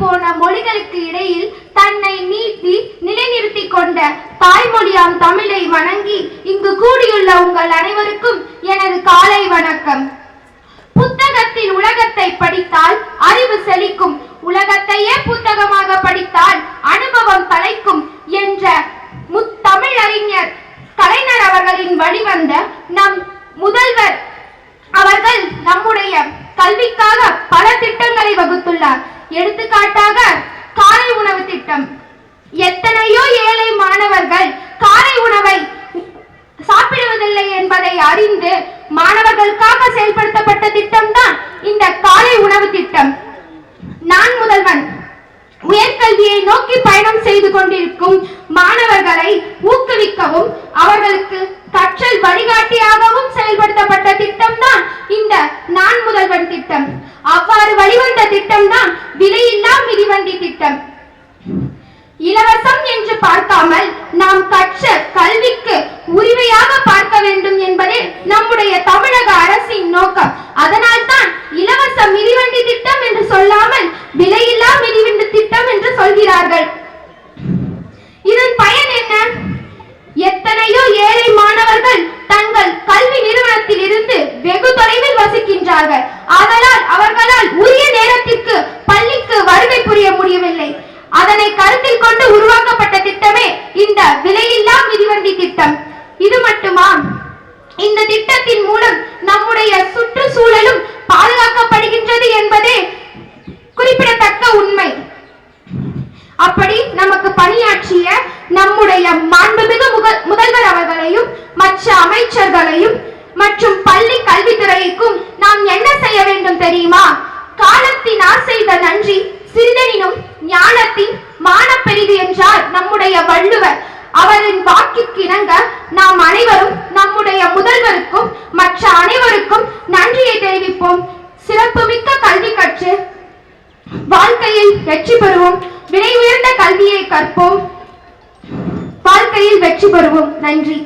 போன மொழிகளுக்கு இடையில் தன்னை நீட்டி நிலைநிறுத்தி கொண்ட தாய்மொழியாம் தமிழை வணங்கி இங்கு கூடியுள்ள உங்கள் அனைவருக்கும் எனது காலை வணக்கம். புத்தகத்தில் உலகத்தை படித்தால் அறிவு செழிக்கும். உலகத்தையே புத்தகமாக படித்தால் அனுபவம் தலைக்கும் என்ற முத்தமிழ் அறிஞர் கலைஞர் அவர்களின் வழிவந்த நம் முதல்வர் அவர்கள் நம்முடைய கல்விக்காக பல திட்டங்களை வகுத்துள்ளார். எடுத்துக்காட்டாக காலை உணவு திட்டம். எத்தனையோ ஏழை மாணவர்கள் காலை உணவை சாப்பிடுவதில்லை என்பதை அறிந்து மாணவர்களுக்காக செயல்படுத்தப்பட்ட திட்டம்தான் இந்த காலை உணவு திட்டம். நான் முதல்வன். உயர்கல்வியை நோக்கி பயணம் செய்து கொண்டிருக்கும் மாணவர்களை ஊக்குவிக்கவும் நான் முதல்வன் திட்டம். அவ்வாறு வழிவந்த திட்டம் தான் விலையில்லா மிதிவண்டி திட்டம். இலவசம் என்று பார்க்காமல் நாம் கற்ற கல்விக்கு உரிமையாக பார்க்க வேண்டும் என்பதே நம்முடைய தமிழக அரசின் நோக்கம் அதனால்தான் இலவச மிதிவண்டி திட்டம் என்று சொல்லாமல் விலையில்லா மிதிவண்டி திட்டம் என்று சொல்கிறார்கள் இதன் பயன் என்ன எத்தனையோ ஏழை மாணவர்கள் தங்கள் கல்வி நிறுவனத்தில் இருந்து வெகு தொலைவில் வசிக்கின்றார்கள் ஆதலால் அவர்களால் உரிய நேரத்திற்கு பள்ளிக்கு வருகை புரிய முடியவில்லை. அதனை கருத்தில் கொண்டு உருவாக்கப்பட்ட திட்டமே இந்த விலையில்லா மிதிவண்டி திட்டம். இது மட்டுமா? இந்த திட்டத்தின் மூலம் நம்முடைய சுற்றுச்சூழலும் பாதுகாக்கப்படுகின்றது என்பதே குறிப்பிடத்தக்க உண்மை. அப்படி நமக்கு பணியாற்றிய நம்முடைய மாண்புமிகு முதல்வர் அவர்களையும் மற்ற அமைச்சர்களையும் மற்றும் பள்ளி கல்வித்துறைக்கும் நாம் என்ன செய்ய வேண்டும் தெரியுமா? காலத்தினார் செய்த நன்றி சிறிதனினும் ஞானத்தின் மானப்பெரிது என்றார் நம்முடைய வள்ளுவர். அவரின் வாக்கிற்கு இணங்க நாம் அனைவரும் நம்முடைய முதல்வருக்கும் மற்ற அனைவருக்கும் நன்றியை தெரிவிப்போம். சிறப்புமிக்க கல்வி கற்று வாழ்க்கையில் வெற்றி பெறுவோம். விலை உயர்ந்த கல்வியை கற்போம். வாழ்க்கையில் வெற்றி பெறுவோம். நன்றி.